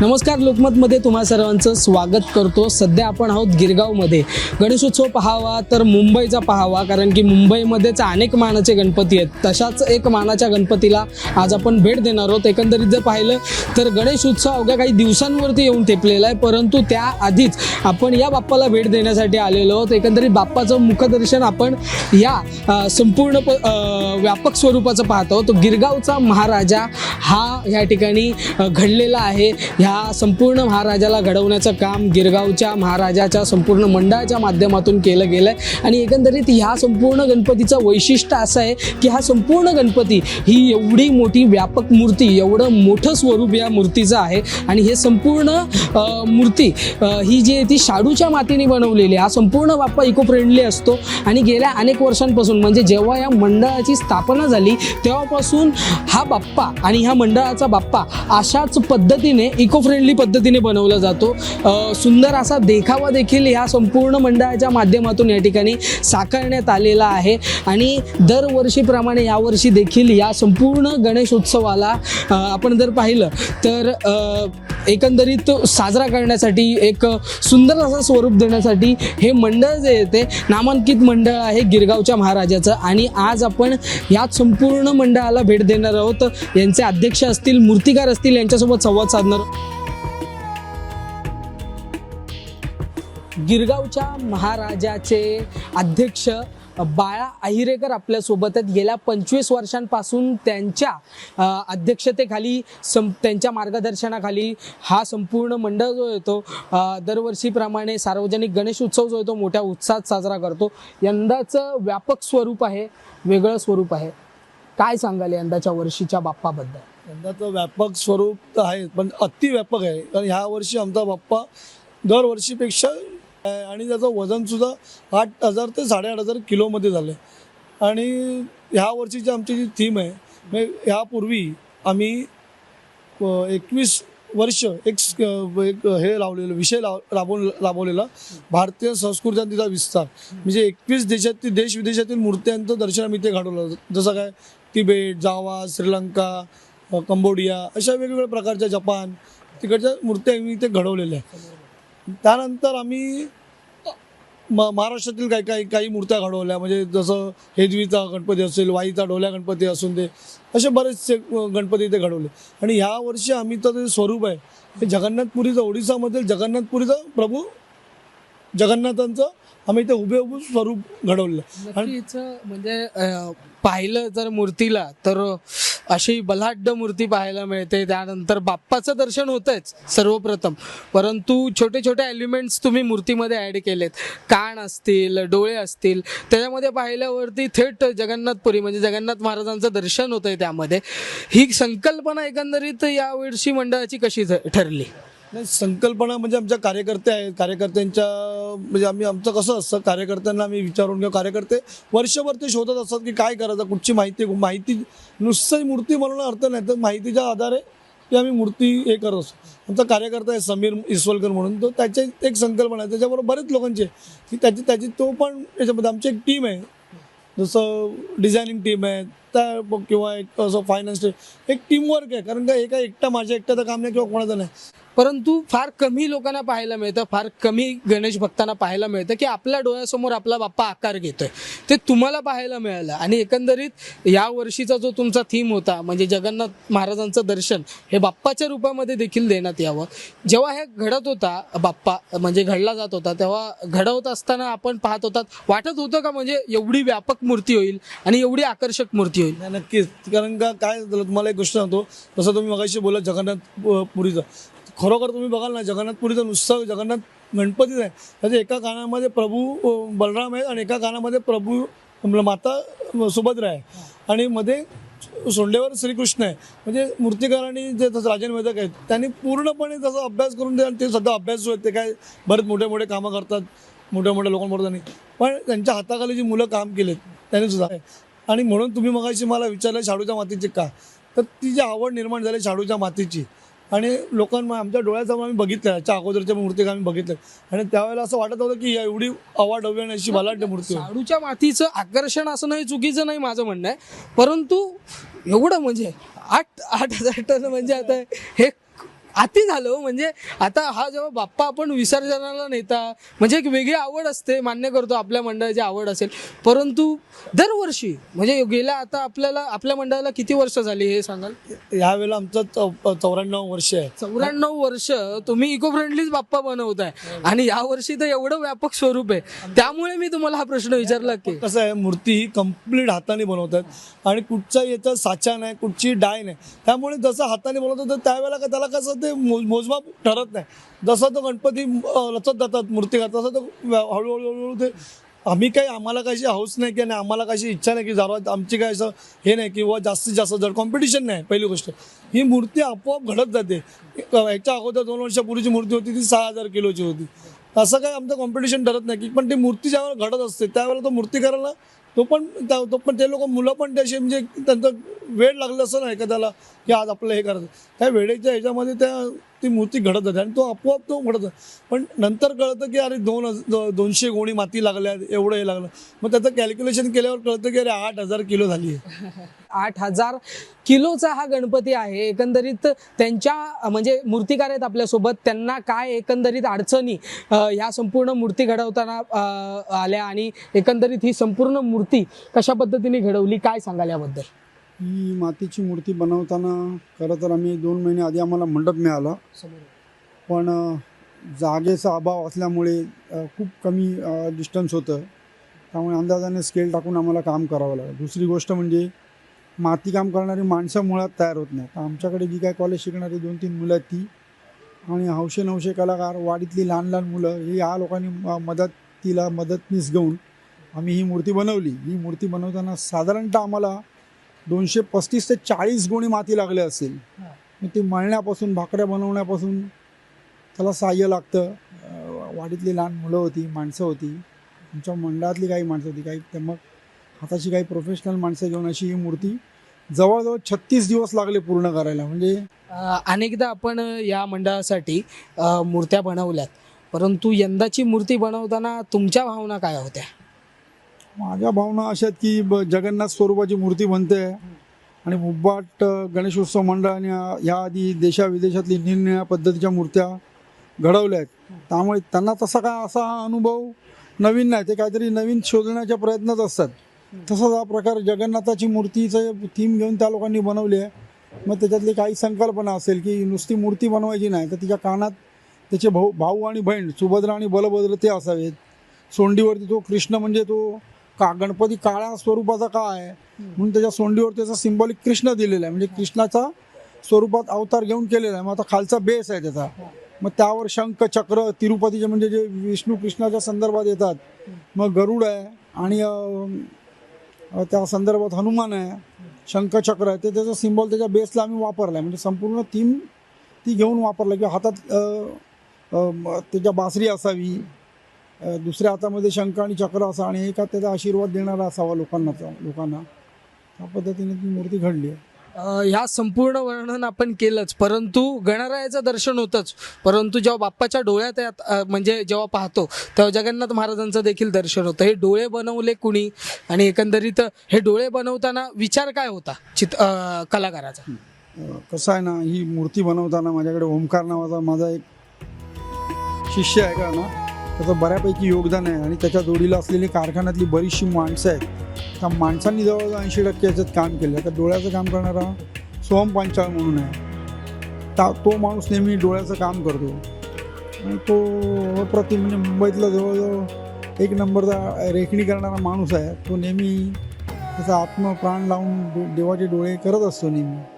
नमस्कार लोकमतमध्ये तुम्हा सर्वांचं स्वागत करतो. सध्या आपण आहोत गिरगावमध्ये. गणेशोत्सव पाहावा तर मुंबईचा पाहावा कारण की मुंबईमध्येच अनेक मानाचे गणपती आहेत. तशाच एक मानाच्या गणपतीला आज आपण भेट देणार आहोत. एकंदरीत जर पाहिलं तर गणेश उत्सव अवघ्या काही दिवसांवरती येऊन ठेपलेला आहे परंतु त्याआधीच आपण या बाप्पाला भेट देण्यासाठी आलेलो आहोत. एकंदरीत बाप्पाचं मुखदर्शन आपण या संपूर्ण प- व्यापक स्वरूपाचं पाहतो तो गिरगावचा महाराजा हा या ठिकाणी घडलेला आहे. ह्या संपूर्ण महाराजाला घडवण्याचं काम गिरगावच्या महाराजाच्या संपूर्ण मंडळाच्या माध्यमातून केलं गेलं आहे आणि एकंदरीत ह्या संपूर्ण गणपतीचं वैशिष्ट्य असं आहे की हा संपूर्ण गणपती ही एवढी मोठी व्यापक मूर्ती एवढं मोठं स्वरूप या मूर्तीचं आहे. आणि हे संपूर्ण मूर्ती ही जी आहे ती शाडूच्या मातीने बनवलेली हा संपूर्ण बाप्पा इको फ्रेंडली असतो. आणि गेल्या अनेक वर्षांपासून म्हणजे जेव्हा या मंडळाची स्थापना झाली तेव्हापासून हा बाप्पा आणि ह्या मंडळाचा बाप्पा अशाच पद्धतीने इको फ्रेंडली पद्धतीने बनवला जातो. सुंदर असा देखावा देखील ह्या संपूर्ण मंडळाच्या माध्यमातून या ठिकाणी साकारण्यात आलेला आहे. आणि दरवर्षीप्रमाणे यावर्षी देखील या संपूर्ण गणेशोत्सवाला आपण जर पाहिलं तर एकंदरीत साजरा करण्यासाठी एक सुंदर असं स्वरूप देण्यासाठी हे मंडळ जे येते नामांकित मंडळ आहे गिरगावच्या महाराजाचं. आणि आज आपण याच संपूर्ण मंडळाला भेट देणार आहोत. यांचे अध्यक्ष असतील मूर्तिकार असतील यांच्यासोबत संवाद साधणार गिरगावच्या महाराजाचे अध्यक्ष बाळा अहिरेकर आपल्यासोबत आहेत. गेल्या पंचवीस वर्षांपासून त्यांच्या अध्यक्षतेखाली सं त्यांच्या मार्गदर्शनाखाली हा संपूर्ण मंडळ जो येतो दरवर्षीप्रमाणे सार्वजनिक गणेश उत्सव जो येतो मोठ्या उत्साहात साजरा करतो. यंदाचं व्यापक स्वरूप आहे वेगळं स्वरूप आहे. काय सांगाल यंदाच्या वर्षीच्या बाप्पाबद्दल? यंदाचं व्यापक स्वरूप तर आहे पण अतिव्यापक आहे. कारण ह्या वर्षी आमचा बाप्पा दरवर्षीपेक्षा आणि त्याचं वजनसुद्धा आठ हजार ते साडेआठ हजार किलोमध्ये झालं आहे आणि ह्या वर्षीची आमची जी थीम आहे म्हणजे ह्यापूर्वी आम्ही एकवीस वर्ष एक एक हे लावलेलं विषय लाव राबवून राबवलेला भारतीय संस्कृती तिचा विस्तार. म्हणजे एकवीस देशातील देश विदेशातील मूर्त्यांचं दर्शन आम्ही ते घडवलं. जसं काय तिबेट जावा श्रीलंका कंबोडिया अशा वेगवेगळ्या प्रकारच्या जपान तिकडच्या मूर्त्या आम्ही ते घडवलेल्या त्यानंतर आम्ही म महाराष्ट्रातील काही काही काही मूर्त्या घडवल्या. म्हणजे जसं हेदवीचा गणपती असेल वाईचा डोल्या गणपती असून ते असे बरेचसे गणपती इथे घडवले. आणि ह्या वर्षी आम्ही तर ते स्वरूप आहे. हे जगन्नाथपुरीचं ओडिसामधील जगन्नाथपुरीचं प्रभू जगन्नाथांचं आम्ही ते उभे उभे स्वरूप घडवलं आणि म्हणजे पाहिलं जर मूर्तीला तर अशी बलाढ्य मूर्ती पाहायला मिळते. त्यानंतर बाप्पाचं दर्शन होतंच सर्वप्रथम. परंतु छोटे छोटे एलिमेंट्स तुम्ही मूर्तीमध्ये ॲड केलेत. कान असतील डोळे असतील त्याच्यामध्ये पाहिल्यावरती थेट जगन्नाथपुरी म्हणजे जगन्नाथ महाराजांचं दर्शन होतंय त्यामध्ये. ही संकल्पना एकंदरीत यावर्षी मंडळाची कशी ठरली? नाही संकल्पना म्हणजे आमच्या कार्यकर्ते आहेत. कार्यकर्त्यांच्या म्हणजे आम्ही आमचं कसं असतं कार्यकर्त्यांना आम्ही विचारून किंवा कार्यकर्ते वर्षभर ते शोधत असतात की काय करायचं कुठची माहिती माहिती नुसतं मूर्ती बनवणं अर्थ नाही तर माहितीच्या आधारे की आम्ही मूर्ती हे करत असतो. आमचा कार्यकर्ता आहे समीर इसवलकर म्हणून. तो त्याची एक संकल्पना आहे. त्याच्याबरोबर बरेच लोकांची आहे. की त्याची त्याची तो पण याच्यामध्ये आमची एक टीम आहे. जसं डिझायनिंग टीम आहे त्या किंवा एक असं फायनान्स टीम एक टीमवर्क आहे. कारण का एका एकटा माझ्या एकट्याचं काम नाही किंवा कोणाचं नाही. परंतु फार कमी लोकांना पाहायला मिळतं फार कमी गणेश भक्तांना पाहायला मिळतं की आपल्या डोळ्यासमोर आपला बाप्पा आकार घेतोय. ते तुम्हाला पाहायला मिळालं आणि एकंदरीत या वर्षीचा जो तुमचा थीम होता म्हणजे जगन्नाथ महाराजांचं दर्शन हे बाप्पाच्या रूपामध्ये देखील देण्यात यावं. जेव्हा हे घडत होता बाप्पा म्हणजे घडला जात होता तेव्हा घडवत असताना आपण पाहत होतात वाटत होतं का म्हणजे एवढी व्यापक मूर्ती होईल आणि एवढी आकर्षक मूर्ती होईल? नक्कीच. कारण का काय झालं तुम्हाला एक गोष्ट सांगतो. जसं तुम्ही मगाशी बोला जगन्नाथ पुरीचं. खरोखर तुम्ही बघाल ना जगन्नाथपुरीचं नुसतं जगन्नाथ गणपतीच आहे त्याच्या एका कानामध्ये प्रभू बलराम आहे आणि एका कानामध्ये प्रभू माता सुभद्रा आहे. आणि मध्ये सोंडेवर श्रीकृष्ण आहे. म्हणजे मूर्तिकारांनी जे तसं राजन वेदक आहेत त्यांनी पूर्णपणे तसा अभ्यास करून ते आणि ते सध्या अभ्यास जो आहेत. ते काय बरेच मोठे मोठे कामं करतात मोठ्या मोठ्या लोकांबरोबर त्यांनी. पण त्यांच्या हाताखाली जी मुलं काम केलेत त्यांनी सुद्धा आणि म्हणून तुम्ही मगाशी मला विचारलं शाडूच्या मातीची का? तर ती जी आवड निर्माण झाली शाडूच्या मातीची आणि लोकांना आमच्या डोळ्यासमोर आम्ही बघितलं याच्या अगोदरच्या मूर्ती आम्ही बघितलं आणि त्यावेळेला असं वाटत होतं की एवढी अवाढव्य आणि अशी बलाढ्य मूर्ती. शाडूच्या मातीचं आकर्षण असं नाही चुकीचं नाही माझं म्हणणं आहे परंतु एवढं म्हणजे आठ आठ हजार टन म्हणजे आता हे अति झालं. म्हणजे आता हा जेव्हा बाप्पा आपण विसर्जनाला नेता म्हणजे एक वेगळी आवड असते मान्य करतो आपल्या मंडळाची आवड असेल. परंतु दरवर्षी म्हणजे गेल्या आता आपल्याला आपल्या मंडळाला किती वर्ष झाली हे सांगाल? यावेळेला आमचं चौऱ्याण्णव वर्ष आहे. चौऱ्याण्णव वर्ष तुम्ही इको फ्रेंडलीच बाप्पा बनवताय. आणि या वर्षी तर एवढं व्यापक स्वरूप आहे. त्यामुळे मी तुम्हाला हा प्रश्न विचारला की कसं आहे मूर्ती ही कंप्लीट हाताने बनवतात. आणि कुठचाही याचा साचा नाही कुठची डाय नाही. त्यामुळे जसं हाताने बनवतात तर त्यावेळेला का त्याला कसं ते ते मोजमाप ठरत नाही. जसं तो गणपती लचत रचत जातात मूर्ती तसं तो हळूहळू हळूहळू ते आम्ही काही आम्हाला कशी हौस नाही की आणि आम्हाला कशी इच्छा नाही की जरा आमची काय असं हे नाही किंवा जास्तीत जास्त जर कॉम्पिटिशन नाही पहिली गोष्ट. ही मूर्ती आपोआप घडत जाते. याच्या अगोदर दोन वर्षापूर्वीची मूर्ती होती ती सहा हजार किलोची होती. असं काही आमचं कॉम्पिटिशन ठरत नाही की पण ती मूर्ती ज्यावेळेला घडत असते त्यावेळेला तो मूर्ती करायला तो पण त्या- तो पण ते लोक मुलं पण ते म्हणजे त्यांचं वेळ लागलं असं नाही का त्याला की आज आपलं हे करायचं. त्या वेळेच्या ह्याच्यामध्ये त्या ती मूर्ती घडत जाते आणि तो आपोआप तो घडत पण नंतर कळतं की अरे दोन दोनशे गोणी माती लागल्या एवढं हे लागलं. मग त्याचं कॅल्क्युलेशन केल्यावर कळतं की अरे आठ हजार किलो झाली आहे. आठ हजार किलोचा हा गणपती आहे. एकंदरीत त्यांच्या म्हणजे मूर्तिकार आहेत आपल्यासोबत त्यांना काय एकंदरीत अडचणी ह्या संपूर्ण मूर्ती घडवताना आल्या आणि एकंदरीत ही संपूर्ण मूर्ती कशा पद्धतीने घडवली? काय सांगाल याबद्दल? ही मातीची मूर्ती बनवताना खरं तर आम्ही दोन महिने आधी आम्हाला मंडप मिळाला. पण जागेचा अभाव असल्यामुळे खूप कमी डिस्टन्स होतं. त्यामुळे अंदाजाने स्केल टाकून आम्हाला काम करावं लागलं. दुसरी गोष्ट म्हणजे मातीकाम करणारी माणसं मुळात तयार होत नाही तर आमच्याकडे जी काय कॉलेज शिकणारी दोन तीन मुलं आहेत ती आणि हौशे नवशे कलाकार वाडीतली लहान लहान मुलं ही या लोकांनी म- तिला मदतनीस घेऊन आम्ही ही मूर्ती बनवली. ही मूर्ती बनवताना साधारणतः आम्हाला दोनशे पस्तीस ते चाळीस गोणी माती लागले असेल. मग ती मळण्यापासून भाकऱ्या बनवण्यापासून त्याला सहाय्य लागतं. वाडीतली लहान मुलं होती माणसं होती. आमच्या मंडळातली काही माणसं होती. काही तर मग हाताची काही प्रोफेशनल माणसं घेऊन अशी ही मूर्ती जवळजवळ छत्तीस दिवस लागले पूर्ण करायला. म्हणजे अनेकदा आपण या मंडळासाठी मूर्त्या बनवल्यात. परंतु यंदाची मूर्ती बनवताना तुमच्या भावना काय होत्या? माझ्या भावना अशा आहेत की ब जगन्नाथ स्वरूपाची मूर्ती बनते. आणि मुब्बाट अ, गणेशोत्सव मंडळाने या आधी देशाविदेशातली निरनिळ्या पद्धतीच्या मूर्त्या घडवल्या आहेत. त्यामुळे त्यांना तसा काय असा हा अनुभव नवीन नाही. ते काहीतरी नवीन शोधण्याच्या प्रयत्नात असतात. तसाच हा प्रकार जगन्नाथाची मूर्तीचं थीम घेऊन त्या लोकांनी बनवली आहे. मग त्याच्यातली काही संकल्पना असेल की नुसती मूर्ती बनवायची नाही तर तिच्या कानात त्याचे भाऊ भाऊ आणि बहीण सुभद्रा आणि बलभद्र ते असावेत. सोंडीवरती तो कृष्ण म्हणजे तो का गणपती काळ्या स्वरूपाचा का आहे? म्हणून त्याच्या सोंडीवर त्याचा सिंबॉलिक कृष्ण दिलेला आहे. म्हणजे कृष्णाचा स्वरूपात अवतार घेऊन केलेला आहे. मग आता खालचा बेस आहे त्याचा. मग त्यावर शंख चक्र तिरुपतीचे म्हणजे जे विष्णू कृष्णाच्या संदर्भात येतात. मग गरुड आहे आणि त्या संदर्भात हनुमान आहे. शंखचक्र आहे. ते त्याचं सिम्बॉल त्याच्या बेसला आम्ही वापरला आहे म्हणजे संपूर्ण थीम ती घेऊन वापरला किंवा हातात त्याच्या बासरी असावी. दुसऱ्या हातामध्ये शंख आणि चक्र असा आणि एका त्याचा आशीर्वाद देणारा असावा लोकांना लोकांना. त्या पद्धतीने ती मूर्ती घडली. आहे ह्या संपूर्ण वर्णन आपण केलंच. परंतु गणरायाचं दर्शन होतंच. परंतु जेव्हा बाप्पाच्या डोळ्यात म्हणजे जेव्हा पाहतो तेव्हा जगन्नाथ महाराजांचं देखील दर्शन होतं. हे डोळे बनवले कुणी? आणि एकंदरीत हे डोळे बनवताना विचार काय होता चित कलाकाराचा? कसं आहे ना ही मूर्ती बनवताना माझ्याकडे ओमकार नावाचा माझा एक शिष्य आहे का ना त्याचं बऱ्यापैकी योगदान आहे आणि त्याच्या जोडीला असलेली कारखान्यातली बरीचशी माणसं आहेत. त्या माणसांनी जवळजवळ ऐंशी टक्के याच्यात काम केलं तर डोळ्याचं काम करणारा सोहम पांचाळ म्हणून आहे. ता तो माणूस नेहमी डोळ्याचं काम करतो. आणि तो अप्रतिम म्हणजे मुंबईतला जवळजवळ एक नंबरचा रेखणी करणारा माणूस आहे. तो नेहमी त्याचा आत्म प्राण लावून देवाचे डोळे करत असतो नेहमी.